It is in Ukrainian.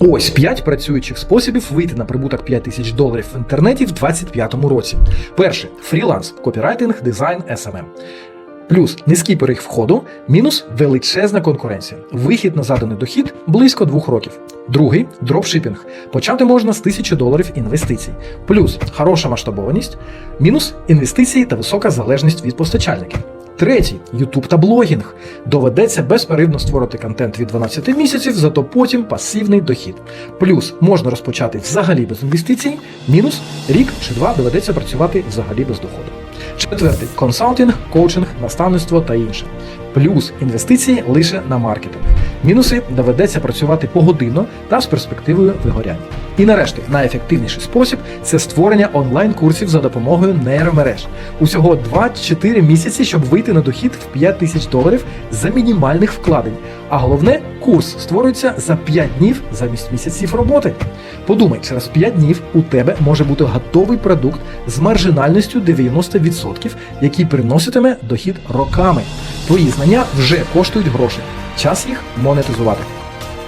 Ось 5 працюючих способів вийти на прибуток 5 тисяч доларів в інтернеті в 2025 році. Перший фріланс, копірайтинг, дизайн, SMM. Плюс низький періг входу, мінус величезна конкуренція. Вихід на заданий дохід близько двох років. Другий дропшипінг. Почати можна з 1000 доларів інвестицій. Плюс хороша масштабованість, мінус інвестиції та висока залежність від постачальників. Третій YouTube та блогінг. Доведеться безперервно створити контент від 12 місяців, зато потім пасивний дохід. Плюс можна розпочати взагалі без інвестицій, мінус рік чи два доведеться працювати взагалі без доходу. Четвертий консалтинг, коучинг, наставництво та інше. Плюс інвестиції лише на маркетинг. Мінуси доведеться працювати погодинно та з перспективою вигоряння. І нарешті найефективніший спосіб це створення онлайн-курсів за допомогою нейромереж. Усього 2-4 місяці, щоб вийти на дохід в 5 тисяч доларів за мінімальних вкладень. А головне, курс створюється за 5 днів замість місяців роботи. Подумай, через 5 днів у тебе може бути готовий продукт з маржинальністю 90%, який приноситиме дохід роками. Твої знання вже коштують грошей. Час їх монетизувати.